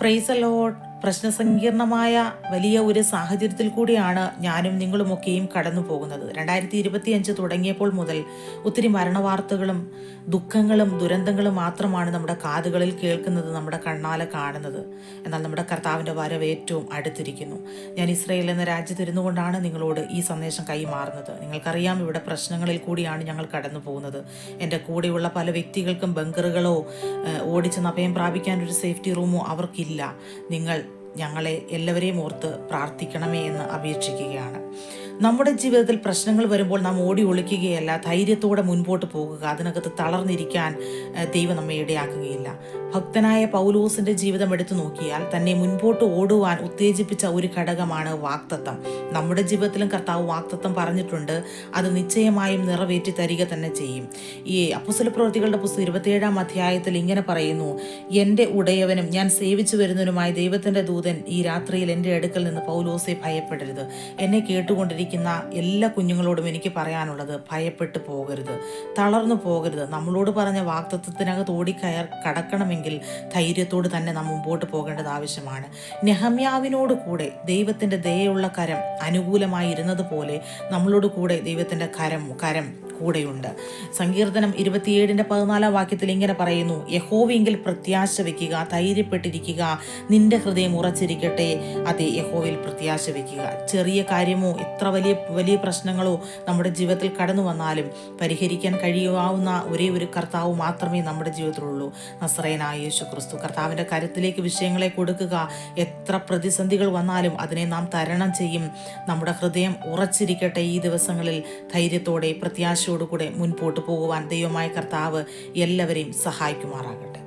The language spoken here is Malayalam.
പ്രൈസ് ലോഡ് പ്രശ്നസങ്കീർണമായ വലിയ ഒരു സാഹചര്യത്തിൽ കൂടിയാണ് ഞാനും നിങ്ങളുമൊക്കെയും കടന്നു പോകുന്നത്. രണ്ടായിരത്തി ഇരുപത്തിയഞ്ച് തുടങ്ങിയപ്പോൾ മുതൽ ഒത്തിരി മരണവാർത്തകളും ദുഃഖങ്ങളും ദുരന്തങ്ങളും മാത്രമാണ് നമ്മുടെ കാതുകളിൽ കേൾക്കുന്നത് നമ്മുടെ കണ്ണാലെ കാണുന്നത്. എന്നാൽ നമ്മുടെ കർത്താവിന്റെ വരവ് ഏറ്റവും അടുത്തിരിക്കുന്നു. ഞാൻ ഇസ്രയേൽ എന്ന രാജ്യത്തിരുന്നു കൊണ്ടാണ് നിങ്ങളോട് ഈ സന്ദേശം കൈമാറുന്നത്. നിങ്ങൾക്കറിയാം ഇവിടെ പ്രശ്നങ്ങളിൽ കൂടിയാണ് ഞങ്ങൾ കടന്നു പോകുന്നത്. എന്റെ കൂടെയുള്ള പല വ്യക്തികൾക്കും ബങ്കറുകളോ ഓടിച്ച് നഭയം പ്രാപിക്കാൻ ഒരു സേഫ്റ്റി റൂമോ അവർക്കില്ല. നിങ്ങൾ ഞങ്ങളെ എല്ലാവരെയും ഓർത്ത് പ്രാർത്ഥിക്കണമേ എന്ന് അപേക്ഷിക്കുകയാണ്. നമ്മുടെ ജീവിതത്തിൽ പ്രശ്നങ്ങൾ വരുമ്പോൾ നാം ഓടി ഒളിക്കുകയല്ല. ധൈര്യത്തോടെ മുൻപോട്ട് പോകുക. അതിനകത്ത് തളർന്നിരിക്കാൻ ദൈവം നമ്മെ ഇടയാക്കുകയില്ല. ഭക്തനായ പൗലോസിന്റെ ജീവിതം എടുത്തു നോക്കിയാൽ തന്നെ മുൻപോട്ട് ഓടുവാൻ ഉത്തേജിപ്പിച്ച ഒരു ഘടകമാണ് വാക്തത്വം. നമ്മുടെ ജീവിതത്തിലും കർത്താവ് വാക്തത്വം പറഞ്ഞിട്ടുണ്ട്. അത് നിശ്ചയമായും നിറവേറ്റി തരിക തന്നെ ചെയ്യും. ഈ അപ്പുസല പ്രവൃത്തികളുടെ പുസ്തകം ഇരുപത്തിയേഴാം അധ്യായത്തിൽ ഇങ്ങനെ പറയുന്നു എന്റെ ഉടയവനും ഞാൻ സേവിച്ചു വരുന്നതിനുമായി ദൈവത്തിന്റെ ദൂതൻ ഈ രാത്രിയിൽ എന്റെ അടുക്കൽ നിന്ന് പൗലോസെ ഭയപ്പെടരുത്. എന്നെ കേട്ടുകൊണ്ടിരിക്കുന്ന എല്ലാ കുഞ്ഞുങ്ങളോടും എനിക്ക് പറയാനുള്ളത് ഭയപ്പെട്ടു പോകരുത്. തളർന്നു പോകരുത്. നമ്മളോട് പറഞ്ഞ വാക്തത്വത്തിനകത്ത് ഓടിക്കയർ കടക്കണമെങ്കിൽ ധൈര്യത്തോട് തന്നെ നാം മുമ്പോട്ട് പോകേണ്ടത് ആവശ്യമാണ്. നെഹമ്യാവിനോട് കൂടെ ദൈവത്തിന്റെ ദയുള്ള കരം അനുകൂലമായി ഇരുന്നത് പോലെ നമ്മളോട് കൂടെ ദൈവത്തിന്റെ കരം കരം കൂടെയുണ്ട്. സങ്കീർത്തനം ഇരുപത്തിയേഴിന്റെ പതിനാലാം വാക്യത്തിൽ ഇങ്ങനെ പറയുന്നു യഹോവെങ്കിൽ പ്രത്യാശ വയ്ക്കുക ധൈര്യപ്പെട്ടിരിക്കുക നിന്റെ ഹൃദയം ഉറച്ചിരിക്കട്ടെ. അതെ യഹോവയിൽ പ്രത്യാശ വയ്ക്കുക ചെറിയ കാര്യമോ എത്ര വലിയ വലിയ പ്രശ്നങ്ങളോ നമ്മുടെ ജീവിതത്തിൽ കടന്നു വന്നാലും പരിഹരിക്കാൻ കഴിയാവുന്ന ഒരേ ഒരു കർത്താവ് മാത്രമേ നമ്മുടെ ജീവിതത്തിലുള്ളൂ. നസ്രയനായ യേശു ക്രിസ്തു കർത്താവിന്റെ കരുത്തിലേക്ക് വിഷയങ്ങളെ കൊടുക്കുക. എത്ര പ്രതിസന്ധികൾ വന്നാലും അതിനെ നാം തരണം ചെയ്യും. നമ്മുടെ ഹൃദയം ഉറച്ചിരിക്കട്ടെ ഈ ദിവസങ്ങളിൽ. ധൈര്യത്തോടെ പ്രത്യാശയോടുകൂടെ മുൻപോട്ട് പോകുവാൻ ദൈവമായ കർത്താവ് എല്ലാവരെയും സഹായിക്കുമാറാകട്ടെ.